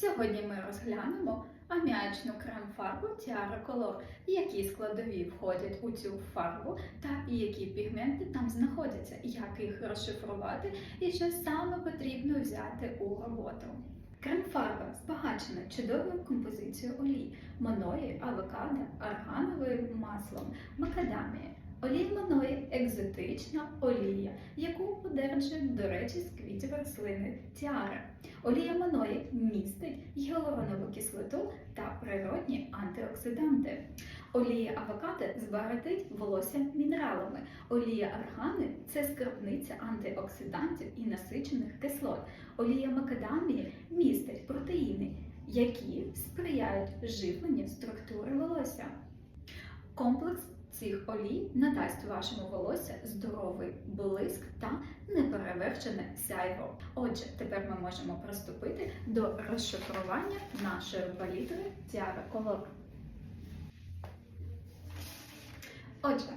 Сьогодні ми розглянемо аміачну крем-фарбу Tiara Color, які складові входять у цю фарбу та які пігменти там знаходяться, як їх розшифрувати і що саме потрібно взяти у роботу. Крем-фарба збагачена чудовою композицією олій, маної, авокадо, аргановим маслом, макадамії. Олія маної екзотична олія, яку одержують, до речі, з квітів рослини тіара. Олія маної містить гіалуронову кислоту та природні антиоксиданти. Олія авокадо збагатить волосся мінералами. Олія аргани це скарбниця антиоксидантів і насичених кислот. Олія макадамії містить протеїни, які сприяють живленню структури волосся. Комплекс цих олій надасть вашому волосся здоровий блиск та неперевершене сяйво. Отже, тепер ми можемо приступити до розшифрування нашої палітри Tiara Color. Отже,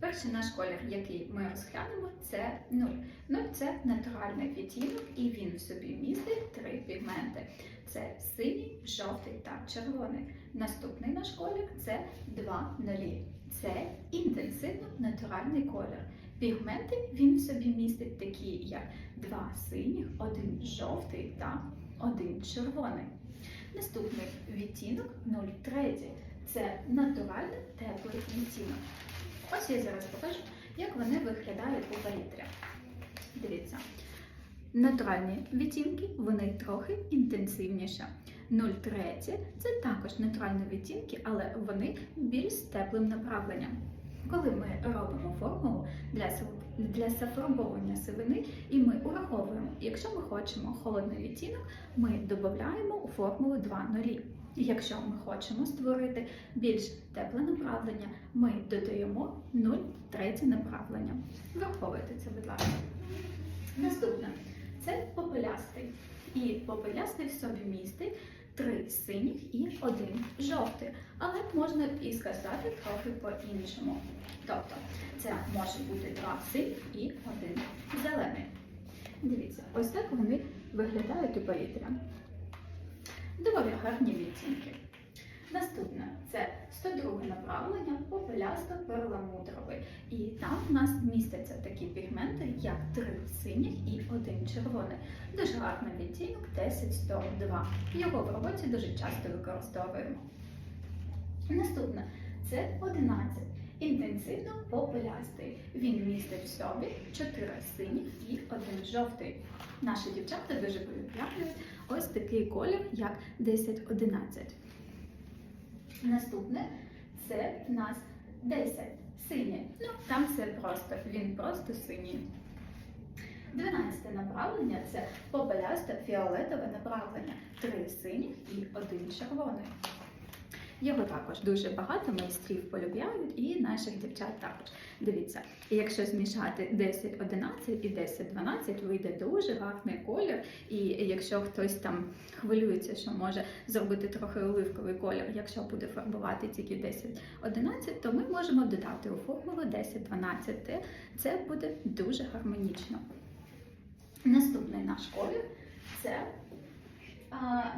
перший наш колір, який ми розглянемо, це 0. 0 – це натуральний відтінок, і він в собі містить три пігменти: це синій, жовтий та червоний. Наступний наш колір це 2 нулі. Це інтенсивно натуральний колір. Пігменти він в собі містить такі, як два синіх, один жовтий та один червоний. Наступний відтінок 0,3. Це натуральний теплий відтінок. Ось я зараз покажу, як вони виглядають у палітрі. Дивіться. Натуральні відтінки, вони трохи інтенсивніші. 0,3 це також натуральні відтінки, але вони більш теплим направленням. Коли ми робимо формулу для, для сивини, і ми ураховуємо, якщо ми хочемо холодний відтінок, ми додаємо у формулу 2 нулі. Якщо ми хочемо створити більш тепле направлення, ми додаємо 0,3 направлення. Враховуйте це, будь ласка. Наступне це попелястий. І попелястий в собі містить три синіх і один жовтий. Але можна і сказати трохи по-іншому. Тобто це може бути два синіх і один зелений. Дивіться, ось так вони виглядають у палітрі. Доволі гарні відтінки. Наступне це 102 направлення попелясто перламутровий. І там в нас містяться такі як три синіх і один червоний. Дуже гарний відтінок 10102. Його в роботі дуже часто використовуємо. Наступне це 11. Інтенсивно попелястий. Він містить в собі 4 синіх і один жовтий. Наші дівчата дуже полюбляють ось такий колір, як 10-11. Наступне це в нас 10 синє. Ну, там все просто, він просто синій. 12 направлення це попелясте фіолетове направлення. Три синіх і один червоний. Його також дуже багато майстрів полюбляють і наших дівчат також. Дивіться, якщо змішати 10-11 і 10-12, вийде дуже гарний колір. І якщо хтось там хвилюється, що може зробити трохи оливковий колір, якщо буде фарбувати тільки 10-11, то ми можемо додати у формулу 10-12. Це буде дуже гармонічно. Наступний наш колір це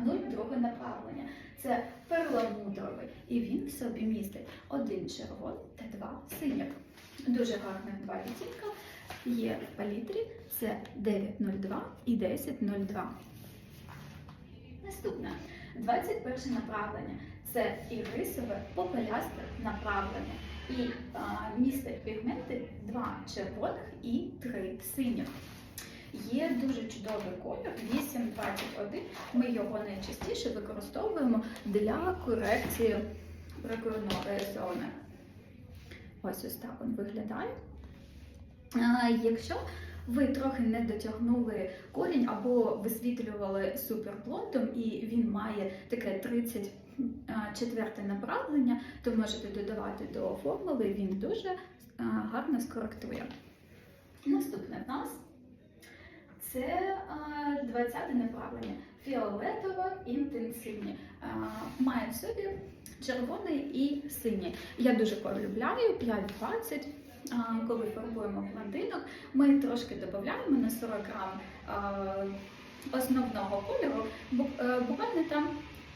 0,2 направлення. Це перламутровий, і він в собі містить один червоний та два синіх. Дуже гарних два відтінка є в палітрі. Це 902 і 1002. Наступне 21 направлення. Це ірисове попелясте направлення. І а, містить пігменти два червоних і три синіх. Є дуже чудовий колір 821. Ми його найчастіше використовуємо для корекції прикорної зони. Ось ось так він виглядає. А, Якщо ви трохи не дотягнули корінь або висвітлювали суперблондом і він має таке 34 направлення, то можете додавати до формули, він дуже а, гарно скоректує. Наступне в нас це 20 направлення. Фіолетово інтенсивні. Має в собі червоний і синій. Я дуже полюбляю 5-20. Коли фарбуємо блондинок, ми трошки додаємо на 40 грам основного кольору, е, буквально там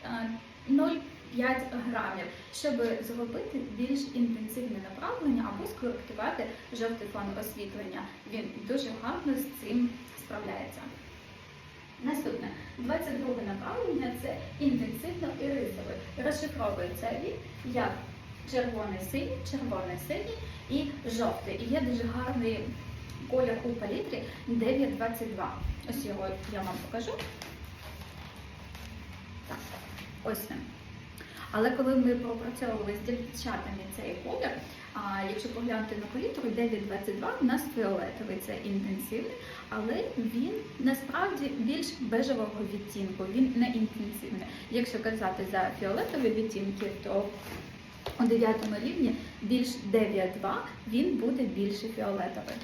е, 0,5 грамів, щоб зробити більш інтенсивне направлення або скоректувати жовтий фон освітлення. Він дуже гарно з цим справляється. Наступне 22 направлення це інтенсивно ірисовий. Розшифровується він як червоний синій, червоний синій і жовтий. І є дуже гарний колір у палітрі 922. Ось його я вам покажу. Так, ось він. Але коли ми пропрацьовували з дівчатами цей колір, а якщо поглянути на палітру 922, у нас фіолетовий це інтенсивний, але він насправді більш бежевого відтінку, він не інтенсивний. Якщо казати за фіолетові відтінки, то у 9 рівні більш 9,2 він буде більше фіолетовий.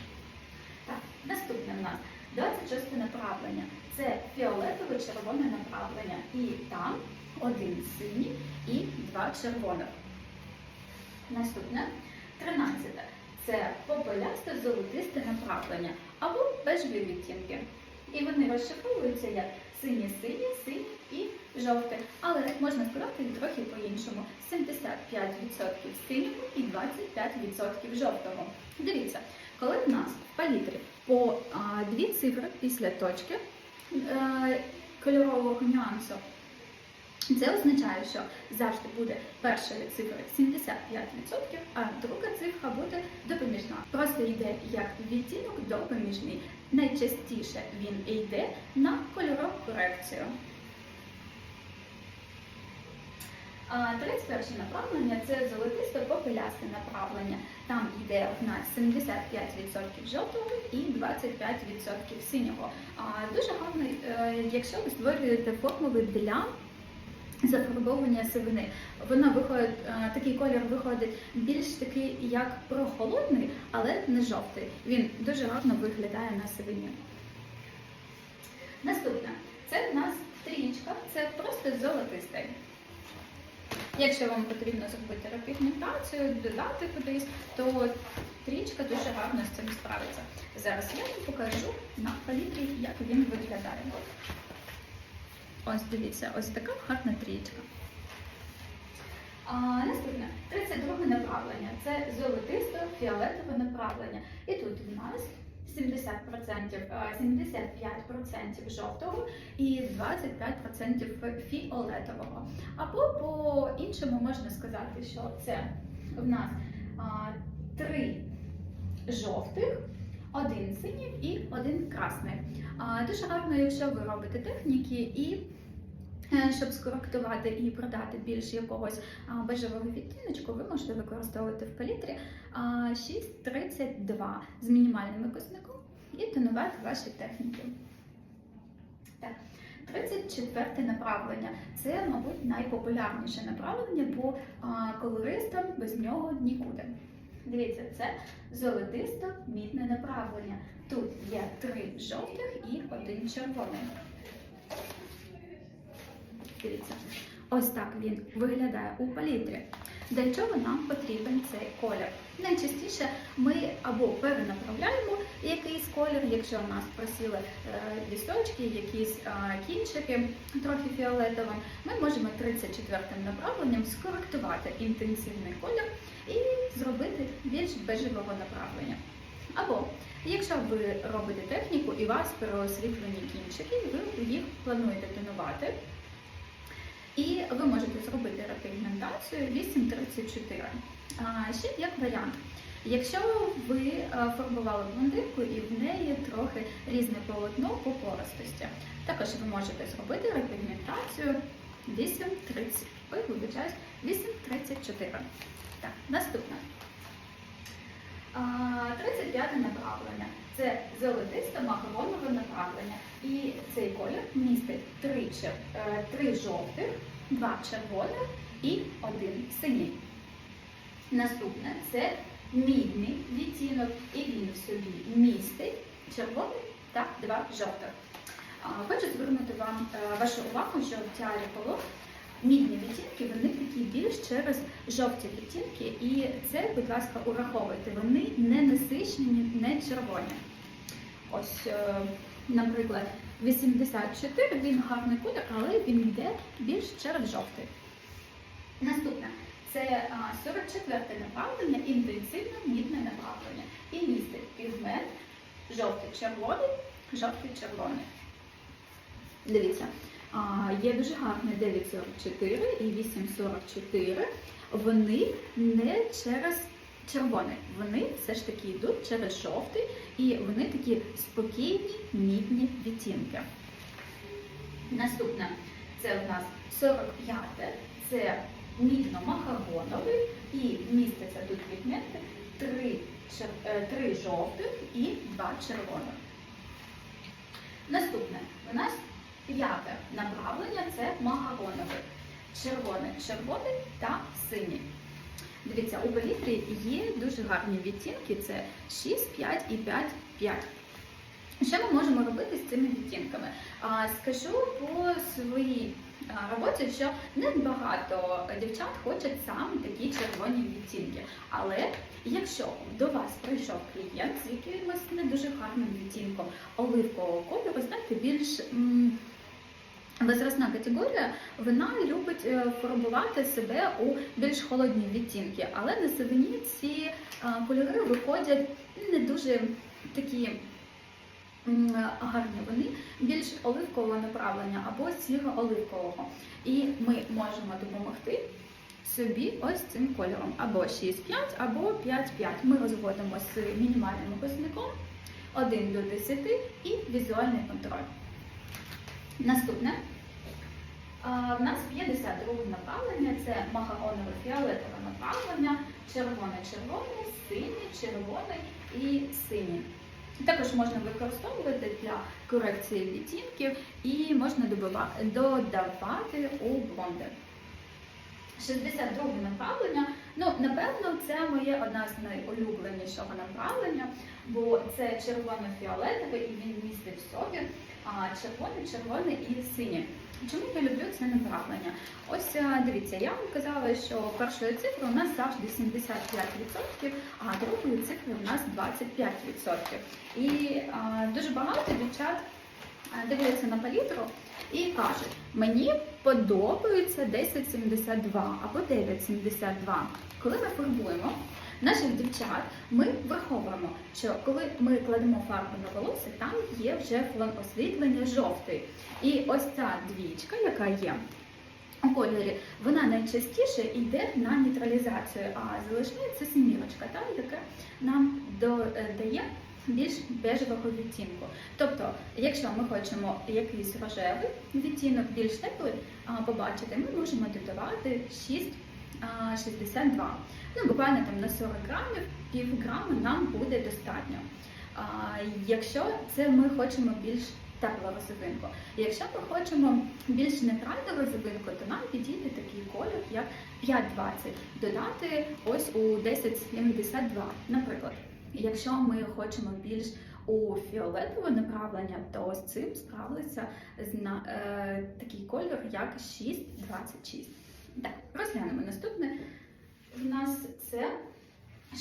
Так, наступне в нас 26 направлення. Це фіолетове червоне направлення. І там один синій і два червоних. Наступне 13. Це попелясте золотисте направлення або бежеві відтінки. І вони розшифровуються як синій-синій, синій і жовтий. Але можна сказати трохи по-іншому: 75% синього і 25% жовтого. Дивіться, коли в нас в палітрі по а, дві цифри після точки е, кольорового нюансу. Це означає, що завжди буде перша цифра 75%, а друга цифра буде допоміжна. Просто йде як відтінок допоміжний. Найчастіше він йде на кольорову корекцію. А 31 направлення це золотисте попелясте направлення. Там йде в нас 75% жовтого і 25% синього. Дуже гарно, е, якщо ви створюєте формули для зафарбовування сивини. Воно виходить, е, такий колір виходить більш такий, як прохолодний, але не жовтий. Він дуже гарно виглядає на сивині. Наступне, це в нас трічка, це просто золотистий. Якщо вам потрібно зробити репігментацію, додати кудись, то трічка дуже гарно з цим справиться. Зараз я вам покажу на палітрі, як він виглядає. Ось дивіться, ось така гарна трічка. А, наступне 32 направлення це золотисто-фіолетове направлення. І тут у нас 70%, 75% жовтого і 25% фіолетового. Або по-іншому можна сказати, що це в нас а, три жовтих, один синій і один красний. Дуже гарно, якщо ви робите техніки і е, щоб скоректувати і продати більш якогось бежевого відтіночку, ви можете використовувати в палітрі 6,32 з мінімальним викосником і тонувати ваші техніки. Так. 34 направлення це, мабуть, найпопулярніше направлення, бо колористам без нього нікуди. Дивіться, це золотисто-мідне направлення. Тут є три жовтих і один червоний. Дивіться, ось так він виглядає у палітрі. Для чого нам потрібен цей колір? Найчастіше ми або перенаправляємо якийсь колір, якщо у нас просіли е, лісточки, якісь е, кінчики трохи фіолетовим, ми можемо 34-м направленням скоректувати інтенсивний колір і зробити більш бежевого направлення. Або якщо ви робите техніку і у вас переосвітлені кінчики, ви їх плануєте тонувати. І ви можете зробити репігментацію 834. Ще як варіант. Якщо ви фарбували блондинку і в неї трохи різне полотно по поростості, також ви можете зробити репігментацію 830. Ой, вибачаюсь, 834. Так, наступне. 35 направлення. Це золотисте макаронове направлення. І цей колір містить три, е, три жовтих, два червоних і один синій. Наступне це мідний відтінок, і він в собі містить червоний та два жовтих. Хочу звернути вам е, вашу увагу, що в тіарі полос мідні відтінки, вони такі більш через жовті відтінки, і це, будь ласка, ураховуйте. Вони не насичені, не червоні. Ось, е, наприклад, 84 він гарний колір, але він йде більш через жовтий. Наступне це а, 44 направлення, інтенсивне мідне направлення. І містить пігмент жовтий-червоний, жовтий-червоний. Дивіться, є дуже гарний 944 і 844. Вони не через червоний, вони все ж таки йдуть через жовтий, і вони такі спокійні, мідні відтінки. Наступне це у нас 45, це мідно-махагоновий і міститься тут пігменти 3, три жовтих і 2 червоних. Наступне у нас п'яте направлення це махагоновий. Червоний, червоний та синій. Дивіться, у палітрі є дуже гарні відтінки: це 6, 5 і 5, 5. Що ми можемо робити з цими відтінками? Скажу по своїй роботі, що не багато дівчат хочуть саме такі червоні відтінки. Але якщо до вас прийшов клієнт з якимось не дуже гарним відтінком оливкового кольору, знаєте, більш Возрастна категорія вона любить е, фарбувати себе у більш холодні відтінки, але на сивині ці е, кольори виходять не дуже такі гарні. Вони більш оливкового направлення або сіро-оливкового. І ми можемо допомогти собі ось цим кольором або 6-5, або 5-5. Ми розводимо з мінімальним показником 1 до 10 і візуальний контроль. Наступне. В нас 52 направлення це махагонове фіолетове направлення, червоне-червоне, синє, червоний і синій. Також можна використовувати для корекції відтінків і можна додавати у блонди. 62 направлення. Ну, напевно, це моє одне з найулюбленішого направлення, бо це червоно-фіолетове і він містить в собі а, червоний, червоний і синій. Чому я люблю це направлення? Ось дивіться, я вам казала, що першої цифри у нас завжди 75%, а другої цифри у нас 25%. І а, дуже багато дівчат дивляться на палітру і кажуть, мені подобається 10,72 або 9,72. Коли ми фарбуємо наших дівчат, ми виховуємо, що коли ми кладемо фарбу на волосся, там є вже фон освітлення жовтий. І ось ця двічка, яка є у кольорі, вона найчастіше йде на нейтралізацію, а залишається сімірочка, та, яка нам е, дає більш бежевого відтінку. Тобто, якщо ми хочемо якийсь рожевий відтінок, більш теплий побачити, ми можемо додавати 6, а, 62. Ну, буквально там на 40 грамів, пів грами нам буде достатньо. А, якщо це ми хочемо більш теплу розовинку. Якщо ми хочемо більш нейтральну розовинку, то нам підійде такий колір, як 5,20. Додати ось у 10,72, наприклад. Якщо ми хочемо більш у фіолетове направлення, то з цим справиться зна, е, такий кольор, як 6,26. Так, розглянемо наступне. У нас це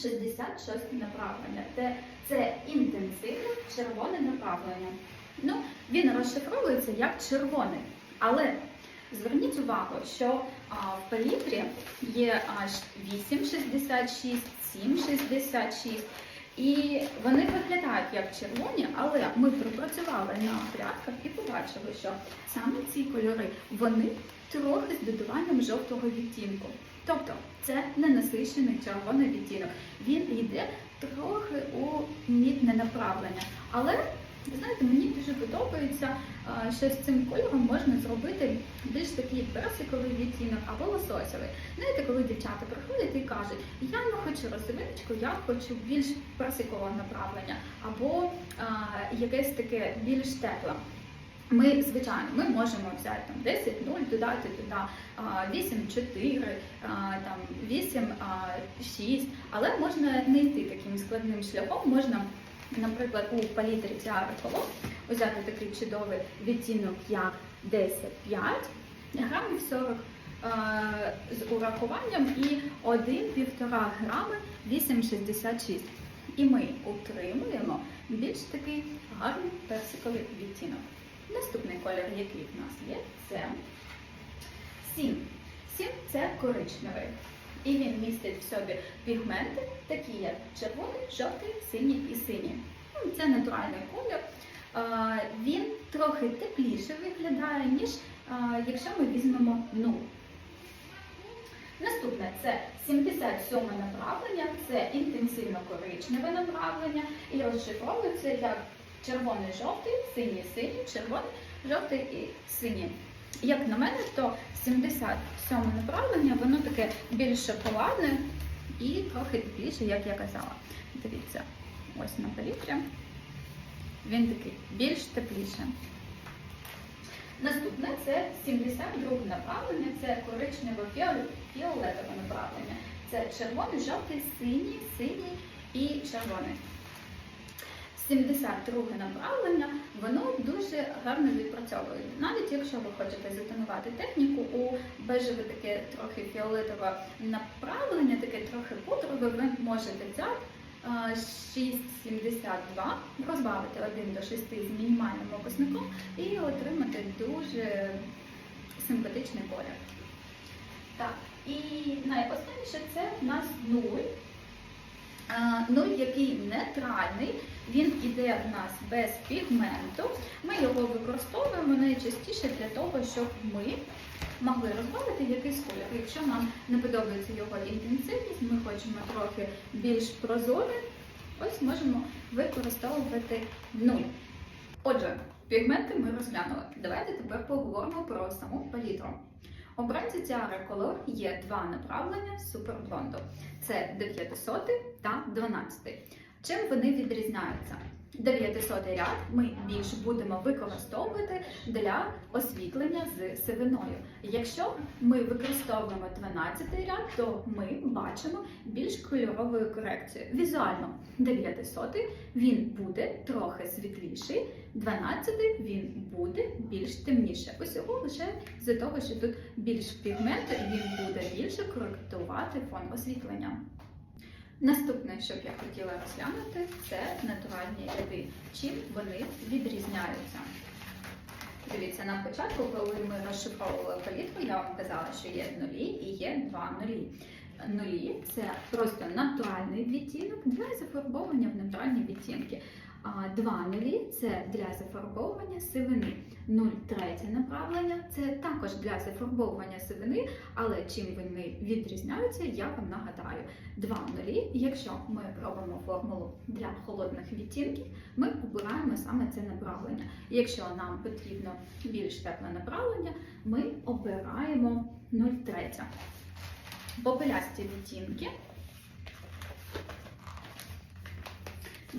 66 направлення. Це, це інтенсивне червоне направлення. Ну, він розшифровується як червоний. Але зверніть увагу, що а, в палітрі є аж 8,66, 7,66. І вони виглядають як червоні, але ми пропрацювали на прядках і побачили, що саме ці кольори вони трохи з додаванням жовтого відтінку. Тобто це не насичений червоний відтінок. Він йде трохи у мідне направлення. Але знаєте, мені дуже подобається, що з цим кольором можна зробити більш такий персиковий відтінок або лососовий. Знаєте, коли дівчата приходять і кажуть, я не хочу розовиночку, я хочу більш персикового направлення, або а, якесь таке більш тепле. Ми, звичайно, ми можемо взяти там 10, 0, додати туди 8, 4, там 8-6, але можна не йти таким складним шляхом. Можна, наприклад, у палітрі Color взяти такий чудовий відтінок, як 10, 5, грамів 40 з урахуванням і 1-1,5 грами 8,66. І ми утримуємо більш такий гарний персиковий відтінок. Наступний колір, який в нас є, це 7. 7 це коричневий. І він містить в собі пігменти, такі як червоний, жовтий, синій і синій. Ну, Це натуральний колір. Він трохи тепліше виглядає, ніж якщо ми візьмемо нуль. Наступне це 77 направлення, це інтенсивно коричневе направлення і розшифровується як червоний жовтий, синій синій, червоний, жовтий і синій. Як на мене, то 77 направлення, воно таке більш шоколадне і трохи тепліше, як я казала. Дивіться, ось на палітрі. Він такий більш тепліше. Наступне це 72 направлення, це коричнево-фіолетове направлення. Це червоний, жовтий, синій, синій і червоний. 72 направлення, воно дуже гарно відпрацьовує. Навіть якщо ви хочете затонувати техніку, у бежеве таке трохи фіолетове направлення, таке трохи пудрове, ви можете взяти 6,72, розбавити 1 до 6 з мінімальним окусником і отримати дуже симпатичний колір. Так, І найостанніше це в нас 0. Нуль, який нейтральний, він іде в нас без пігменту. Ми його використовуємо найчастіше для того, щоб ми могли розбавити якийсь колір. Якщо нам не подобається його інтенсивність, ми хочемо трохи більш прозорий, ось можемо використовувати нуль. Отже, пігменти ми розглянули. Давайте тепер поговоримо про саму палітру. У бренді Tiara Color є два направлення суперблонду. Це 900 та 12. Чим вони відрізняються? 900 ряд ми більш будемо використовувати для освітлення з сивиною. Якщо ми використовуємо 12 ряд, то ми бачимо більш кольоровою корекцією. Візуально 900 він буде трохи світліший, 12 він буде більш темніше. Усього лише з того, що тут більш пігменту він буде більше коректувати фон освітлення. Наступне, що б я хотіла розглянути, це натуральні ряди. Чим вони відрізняються? Дивіться, на початку, коли ми розшифровували палітку, я вам казала, що є нулі і є два нулі. Нулі це просто натуральний відтінок для зафарбовування в натуральні відтінки. А два нулі це для зафарбовування сивини. 0,3 направлення це також для зафарбовування сивини, але чим вони відрізняються, я вам нагадаю. Два нулі, якщо ми робимо формулу для холодних відтінків, ми обираємо саме це направлення. Якщо нам потрібно більш тепле направлення, ми обираємо 0,3. Попелясті відтінки.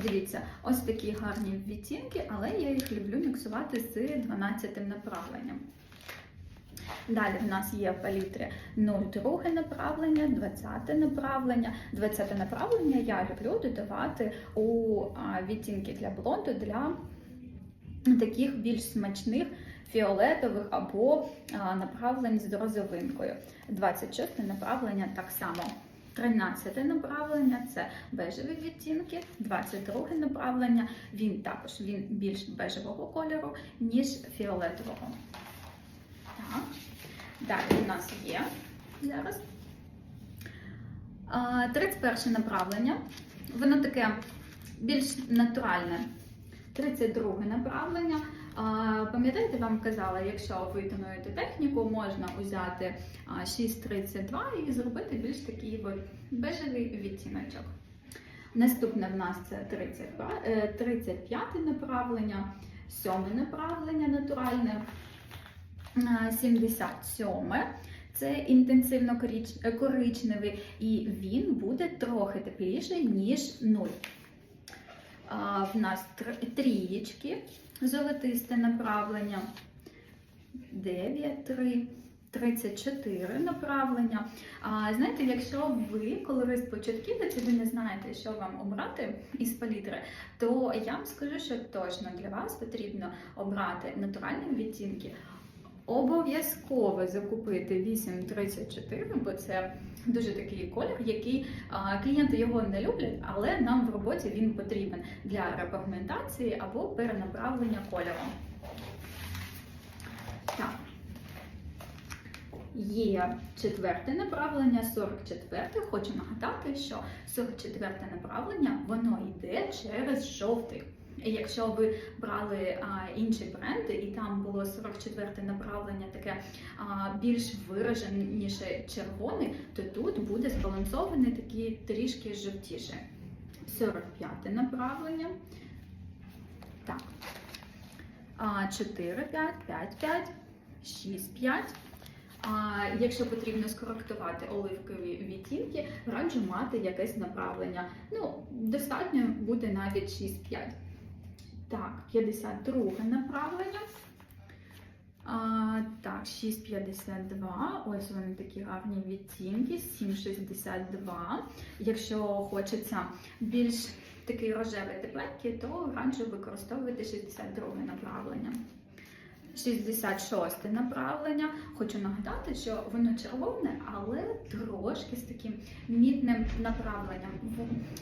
Дивіться, ось такі гарні відтінки, але я їх люблю міксувати з 12 направленням. Далі в нас є палітри 02 направлення, 20 направлення. 20 направлення я люблю додавати у відтінки для блонду для таких більш смачних фіолетових або направлень з розовинкою. 26 направлення так само. 13 направлення це бежеві відтінки, 22 направлення, він також він більш бежевого кольору, ніж фіолетового. Так. Далі у нас є зараз. 31 направлення. Воно таке більш натуральне. 32 направлення. Пам'ятаєте, вам казала, якщо ви тонуєте техніку, можна взяти а, 6,32 і зробити більш такий бежевий відтіночок. Наступне в нас це 32, е, 35 направлення, 7 направлення натуральне. 77 це інтенсивно коричневий, і він буде трохи тепліший, ніж 0. В нас трієчки, золотисте направлення, 9, 3, 34 направлення. А, знаєте, якщо ви, колорист початківець, ви не знаєте, що вам обрати із палітри, то я вам скажу, що точно для вас потрібно обрати натуральні відтінки. Обов'язково закупити 834, бо це дуже такий колір, який а, клієнти його не люблять, але нам в роботі він потрібен для репігментації або перенаправлення кольору. Так. Є четверте направлення, 44. Хочу нагадати, що 44 направлення воно йде через жовтий. Якщо ви брали а, інші бренди, і там було 44 направлення, таке а, більш вираженіше червоне, то тут буде збалансований такий трішки жовтіше. 45-те направлення. Так. 4, 5, 5, 5, 6, 5. А якщо потрібно скоректувати оливкові відтінки, раджу мати якесь направлення. Ну, достатньо буде навіть 6-5. Так, 52 направлення. А, так, 6,52. Ось вони такі гарні відтінки. 7,62. Якщо хочеться більш такий рожевий тепленький, то раджу використовувати 62 направлення. 66 направлення. Хочу нагадати, що воно червоне, але трошки з таким мідним направленням.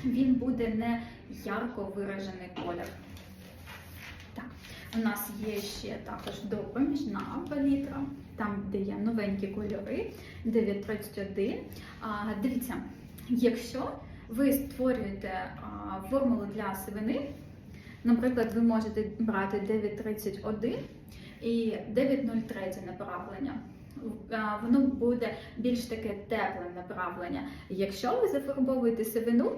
Він буде не ярко виражений колір. У нас є ще також допоміжна палітра, там, де є новенькі кольори, 931. А, дивіться, якщо ви створюєте формулу для сивини, наприклад, ви можете брати 931 і 903 направлення. Воно буде більш таке тепле направлення. Якщо ви зафарбовуєте сивину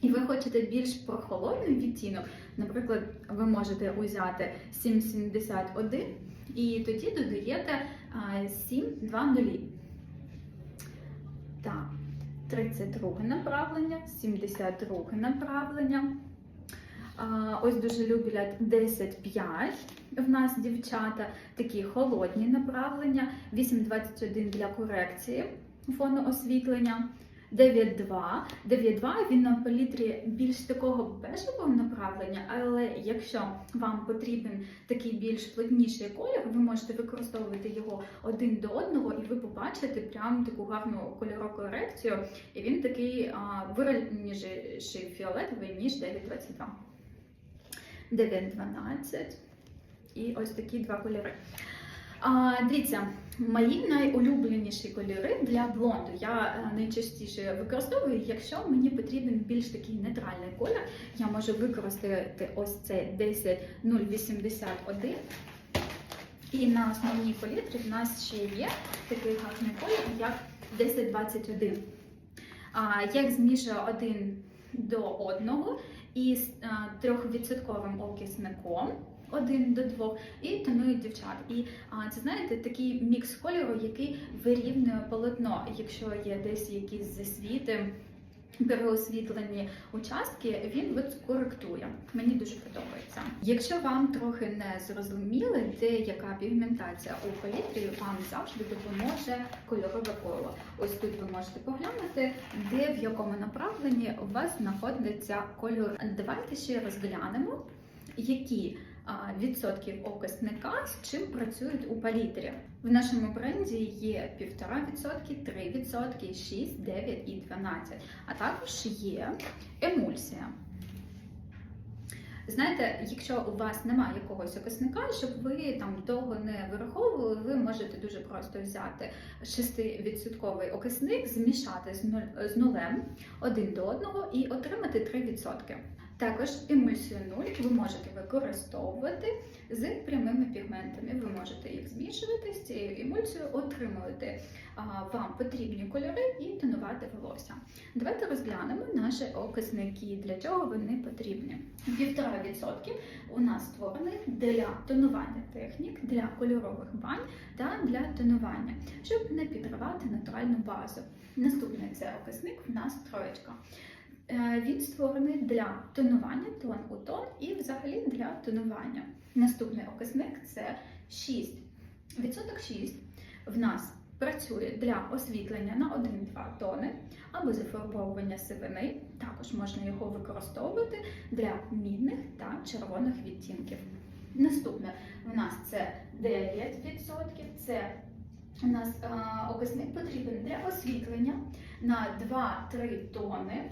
і ви хочете більш прохолодний відтінок, наприклад, ви можете узяти 771 і тоді додаєте а, 720. Так, 32 направлення, 72 направлення. Ось дуже люблять 10-5. В нас дівчата такі холодні направлення, 8,21 для корекції фону освітлення. 9,2. 9,2 він на палітрі більш такого бежевого направлення, але якщо вам потрібен такий більш плотніший колір, ви можете використовувати його один до одного, і ви побачите прям таку гарну кольорову корекцію. І він такий а, вираженіший фіолетовий, ніж 9,22. 9,12. І ось такі два кольори. А, дивіться, мої найулюбленіші кольори для блонду я е, найчастіше використовую, якщо мені потрібен більш такий нейтральний колір, я можу використати ось цей 10081. І на основній палітрі в нас ще є такий гарний колір, як 1021. А, я їх змішую один до одного із трьохвідсотковим окисником. Один до двох і тонують дівчат. І а, це знаєте такий мікс кольору, який вирівнює полотно. Якщо є десь якісь засвіти, переосвітлені участки, він коректує. Мені дуже подобається. Якщо вам трохи не зрозуміли, де яка пігментація у палітрі, вам завжди допоможе кольорове коло. Ось тут ви можете поглянути, де в якому направленні у вас знаходиться кольор. Давайте ще розглянемо, які відсотків окисника з чим працюють у палітрі. В нашому бренді є 1,5%, 3%, 6, 9 і 12. А також є емульсія. Знаєте, якщо у вас немає якогось окисника, щоб ви там довго не вираховували, ви можете дуже просто взяти 6% окисник, змішати з нулем один до одного і отримати 3%. Також емульсію 0 ви можете використовувати з прямими пігментами. Ви можете їх змішувати з цією емульсією, отримувати вам потрібні кольори і тонувати волосся. Давайте розглянемо наші окисники, для чого вони потрібні. 1,5% у нас створений для тонування технік, для кольорових бань та для тонування, щоб не підривати натуральну базу. Наступний це окисник в нас троєчка. Е, Він створений для тонування, тон у тон і взагалі для тонування. Наступний окисник це 6. Відсоток 6 в нас працює для освітлення на 1-2 тони або зафарбовування сивини. Також можна його використовувати для мідних та червоних відтінків. Наступне в нас це 9%. Це у нас е, окисник потрібен для освітлення на 2-3 тони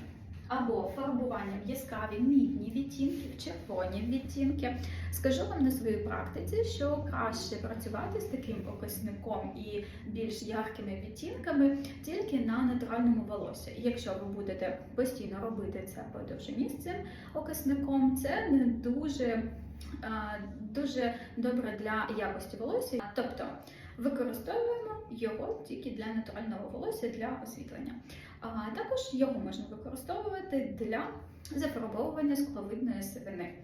або фарбування яскраві мідні відтінки, червоні відтінки. Скажу вам на своїй практиці, що краще працювати з таким окисником і більш яркими відтінками тільки на натуральному волосі. Якщо ви будете постійно робити це по довжині з цим окисником, це не дуже, дуже добре для якості волосся. Тобто використовуємо його тільки для натурального волосся для освітлення. Також його можна використовувати для зафарбовування скловидної сивини.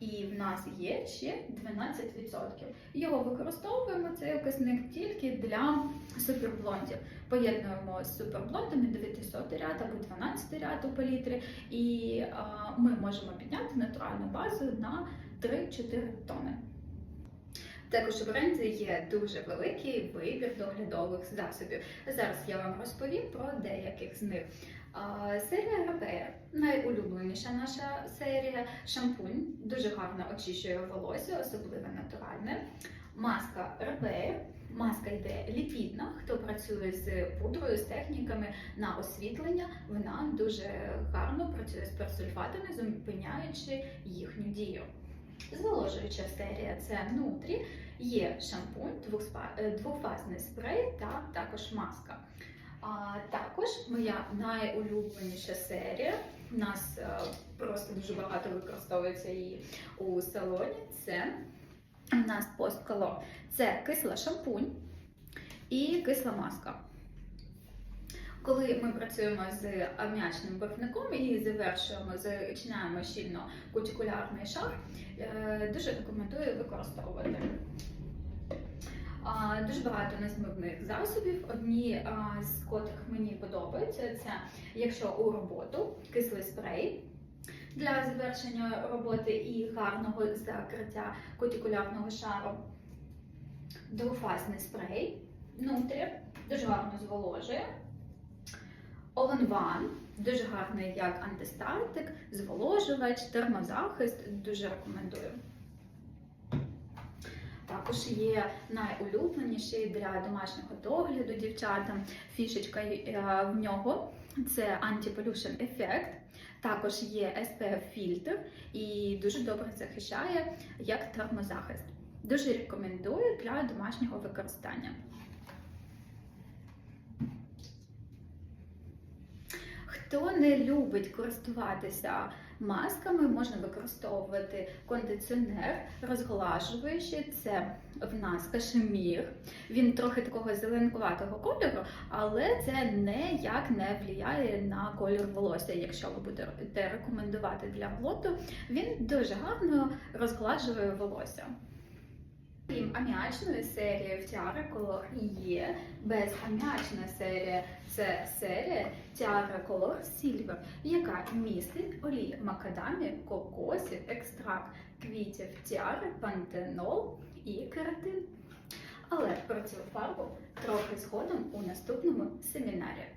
І в нас є ще 12%. Його використовуємо цей окисник тільки для суперблондів. Поєднуємо з суперблондами 900 ряд або 12 ряд у палітрі, і а, ми можемо підняти натуральну базу на 3-4 тони. Також у бренді є дуже великий вибір доглядових засобів. Зараз я вам розповім про деяких з них. Серія Repair найулюбленіша наша серія. Шампунь дуже гарно очищує волосся, особливо натуральне. Маска Repair. Маска йде ліпідна. Хто працює з пудрою, з техніками на освітлення, вона дуже гарно працює з персульфатами, зупиняючи їхню дію. Зволожуюча серія це нутрі, є шампунь, двохспа- е, спрей та також маска. А також моя найулюбленіша серія. У нас е, просто дуже багато використовується її у салоні. Це у нас постколо. Це кисла шампунь і кисла маска. Коли ми працюємо з ам'ячним барвником і завершуємо, зачинаємо щільно кутикулярний шар, е, дуже рекомендую використовувати. Дуже багато незмивних засобів. Одні з котрих мені подобаються, це якщо у роботу кислий спрей для завершення роботи і гарного закриття кутикулярного шару, двофазний спрей нутрі, дуже гарно зволожує. All in One, дуже гарний як антистатик, зволожувач, термозахист. Дуже рекомендую. Також є найулюбленіший для домашнього догляду дівчатам. Фішечка е, в нього це Anti-Pollution Effect. Також є SPF фільтр і дуже добре захищає як термозахист. Дуже рекомендую для домашнього використання. Хто не любить користуватися масками, можна використовувати кондиціонер, розглажуючий. Це в нас кашемір. Він трохи такого зеленкуватого кольору, але це ніяк не впливає на колір волосся. Якщо ви будете рекомендувати для блоту, він дуже гарно розглажує волосся. Крім аміачної серії в Color є безаміачна серія. Це серія Tiara Color Silver, яка містить олії макадамі, кокосів, екстракт квітів тіари, пантенол і кератин. Але про цю фарбу трохи згодом у наступному семінарі.